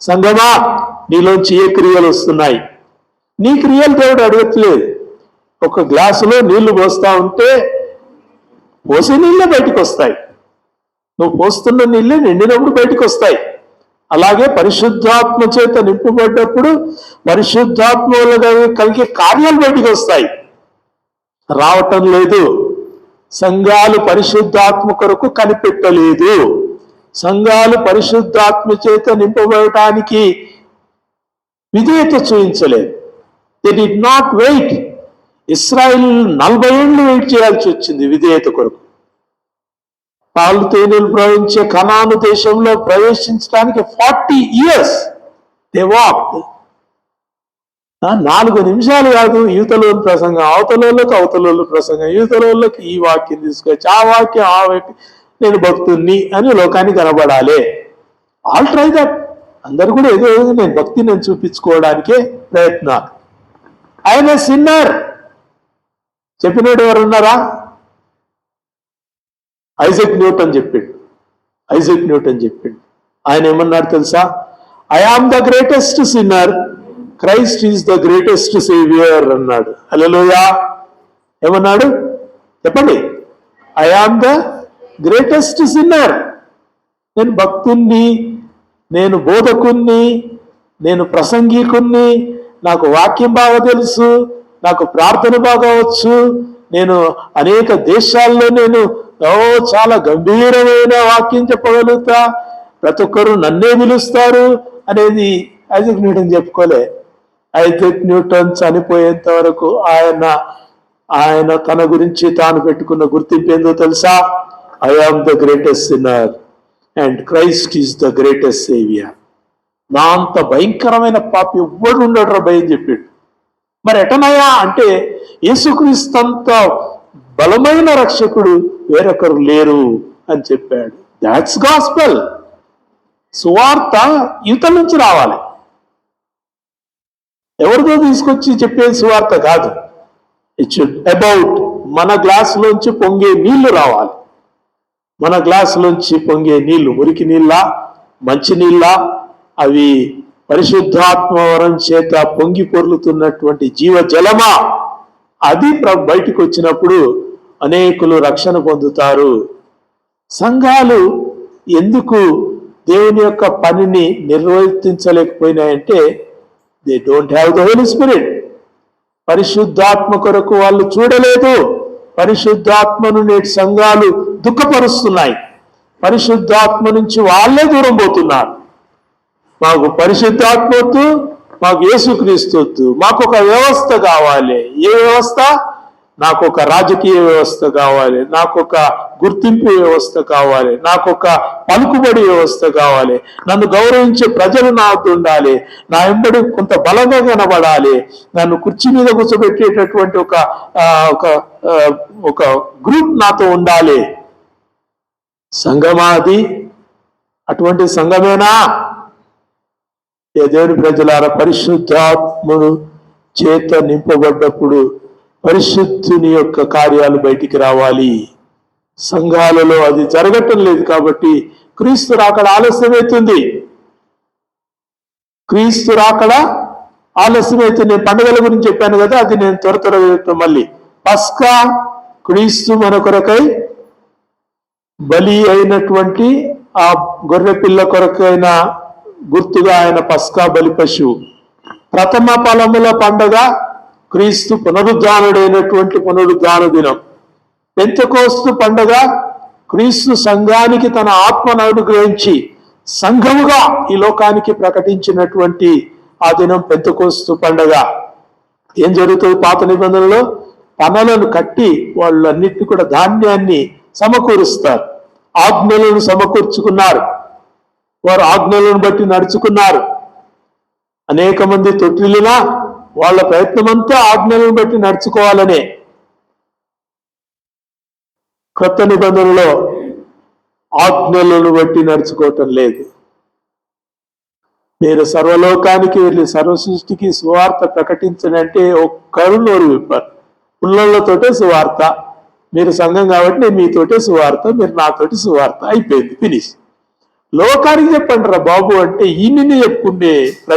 సంగమా నీలోంచి ఏ క్రియలు వస్తున్నాయి. నీ క్రియలు దేవుడు అడగట్లేదు. ఒక గ్లాసులో నీళ్ళు పోస్తా ఉంటే పోసే నీళ్ళే బయటకు వస్తాయి నువ్వు పోస్తున్న నీళ్ళే నిండినప్పుడు బయటకు వస్తాయి అలాగే పరిశుద్ధాత్మ చేత నింపబడ్డప్పుడు పరిశుద్ధాత్మ కలిగే కార్యాలు బయటకు వస్తాయి రావటం లేదు. సంఘాలు పరిశుద్ధాత్మ కొరకు కనిపెట్టలేదు. సంఘాలు పరిశుద్ధాత్మ చేత నింపబడటానికి విధేయత చూపించలేదు. They did not wait Israel నలభై ఏళ్ళు వెయిట్ చేయాల్సి వచ్చింది విధేయత కొరకు. పాలు తేనెలు ప్రవహించే కణాను దేశంలో ప్రవేశించడానికి ఫార్టీ ఇయర్స్ దే వాక్ నాలుగు నిమిషాలు కాదు యువతలోని ప్రసంగం అవతలోళ్ళకి అవతలోళ్ళ ప్రసంగం యువతలోళ్ళకి ఈ వాక్యం తీసుకొచ్చి ఆ వాక్యం ఆ వాక్యం నేను భక్తుణ్ణి అని లోకానికి కనబడాలి. ఆల్ ట్రై దట్ అందరు కూడా ఏదో ఏదో నేను భక్తి నేను చూపించుకోవడానికే ప్రయత్నాలు ఆయన సిన్నర్ చెప్పినట్టు ఎవరు ఉన్నారా ఐజక్ న్యూటన్ చెప్పిండు. ఐజక్ న్యూటన్ చెప్పిండు. ఆయన ఏమన్నాడు తెలుసా? I am the greatest sinner Christ is the greatest saviour అన్నాడు. అలలోయా ఏమన్నాడు? చెప్పండి. I am the greatest sinner నేను భక్తుణ్ణి నేను బోధకుణ్ణి నేను ప్రసంగికుణ్ణి నాకు వాక్యం బాగా తెలుసు నాకు ప్రార్థన బాగా వచ్చు నేను అనేక దేశాల్లో నేను ఓ చాలా గంభీరమైన వాక్యం చెప్పగలుగుతా ప్రతి ఒక్కరు నన్నే పిలుస్తారు అనేది ఐజక్ న్యూటన్ చెప్పుకోలే. ఐజక్ న్యూటన్ చనిపోయేంత వరకు ఆయన ఆయన తన గురించి తాను పెట్టుకున్న గుర్తింపు ఏందో తెలుసా? I am the greatest sinner and Christ is the greatest saviour నా అంత భయంకరమైన పాప ఎవ్వడు ఉండడు రా భయం చెప్పాడు. మరి ఎటనయా అంటే యేసుక్రీస్తంత బలమైన రక్షకుడు వేరొకరు లేరు అని చెప్పాడు. దాట్స్ గాస్పెల్ సువార్త యువత నుంచి రావాలి. ఎవరితో తీసుకొచ్చి చెప్పేది సువార్త కాదు. ఇట్ షుడ్ అబౌట్ మన గ్లాసులోంచి పొంగే నీళ్ళు రావాలి. మన గ్లాసులోంచి పొంగే నీళ్ళు మురికి నీళ్ళ మంచి నీళ్ళ అవి పరిశుద్ధాత్మ వరం చేత పొంగి పొర్లుతున్నటువంటి జీవ జలమా? అది ప్ర- బయటికి వచ్చినప్పుడు అనేకులు రక్షణ పొందుతారు. సంఘాలు ఎందుకు దేవుని యొక్క పనిని నిర్వర్తించలేకపోయినాయంటే they don't have the holy spirit పరిశుద్ధాత్మ కొరకు వాళ్ళు చూడలేదు. పరిశుద్ధాత్మను నేటి సంఘాలు దుఃఖపరుస్తున్నాయి. పరిశుద్ధాత్మ నుంచి వాళ్ళే దూరం పోతున్నారు. మాకు పరిశుద్ధాత్మ మాకు యేసుక్రీస్తు వద్దు మాకు ఒక వ్యవస్థ కావాలి. ఏ వ్యవస్థ? నాకు ఒక రాజకీయ వ్యవస్థ కావాలి నాకు ఒక గుర్తింపు వ్యవస్థ కావాలి నాకు ఒక పలుకుబడి వ్యవస్థ కావాలి. నన్ను గౌరవించే ప్రజలు నాతో ఉండాలి నా ఎంబడి కొంత బలంగా కనబడాలి. నన్ను కుర్చీ మీద కూర్చోబెట్టేటటువంటి ఒక ఒక ఒక గ్రూప్ నాతో ఉండాలి. సంఘమాది అటువంటి సంఘమేనా ఏ దేవుని ప్రజలారా పరిశుద్ధాత్ముడు చేత నింపబడ్డప్పుడు పరిశుద్ధుని యొక్క కార్యాలు బయటికి రావాలి. సంఘాలలో అది జరగటం లేదు కాబట్టి క్రీస్తు రాకడ ఆలస్యమవుతుంది. క్రీస్తు రాకడ ఆలస్యమవుతుంది నేను పండుగల గురించి చెప్పాను కదా అది నేను త్వర త్వర మళ్ళీ. పస్కా క్రీస్తు మన కొరకై బలి అయినటువంటి ఆ గొర్రె పిల్ల కొరకైన గుర్తుగా ఆయన పస్కా బలి పశువు. ప్రథమ ఫలముల పండగ క్రీస్తు పునరుద్ధానుడైనటువంటి పునరుద్ధాన దినం పెంతకోస్తు పండగ క్రీస్తు సంఘానికి తన ఆత్మను అనుగ్రహించి సంఘముగా ఈ లోకానికి ప్రకటించినటువంటి ఆ దినం పెంతకోస్తు పండగ. ఏం జరుగుతుంది పాత నిబంధనలో? పనలను కట్టి వాళ్ళన్నిటిని కూడా ధాన్యాన్ని సమకూరుస్తారు. ఆజ్ఞలను సమకూర్చుకున్నారు. వారు ఆజ్ఞలను బట్టి నడుచుకున్నారు. అనేక మంది తొట్టిల్లినా వాళ్ళ ప్రయత్నమంతా ఆజ్ఞలను బట్టి నడుచుకోవాలనే క్రొత్త నిబంధనలో ఆజ్ఞలను బట్టి నడుచుకోవటం లేదు. మీరు సర్వలోకానికి వెళ్ళి సర్వ సృష్టికి సువార్త ప్రకటించనంటే ఒక్కరు నోరు విప్పారు. పుల్లలతోటే సువార్త. మీరు సంఘం కాబట్టి నేను మీతోటే సువార్త మీరు నాతోటి సువార్త అయిపోయింది ఫినిష్. లోకానికి చెప్పండి రా బాబు అంటే ఈయన్ని చెప్పుకుంటే ప్రజ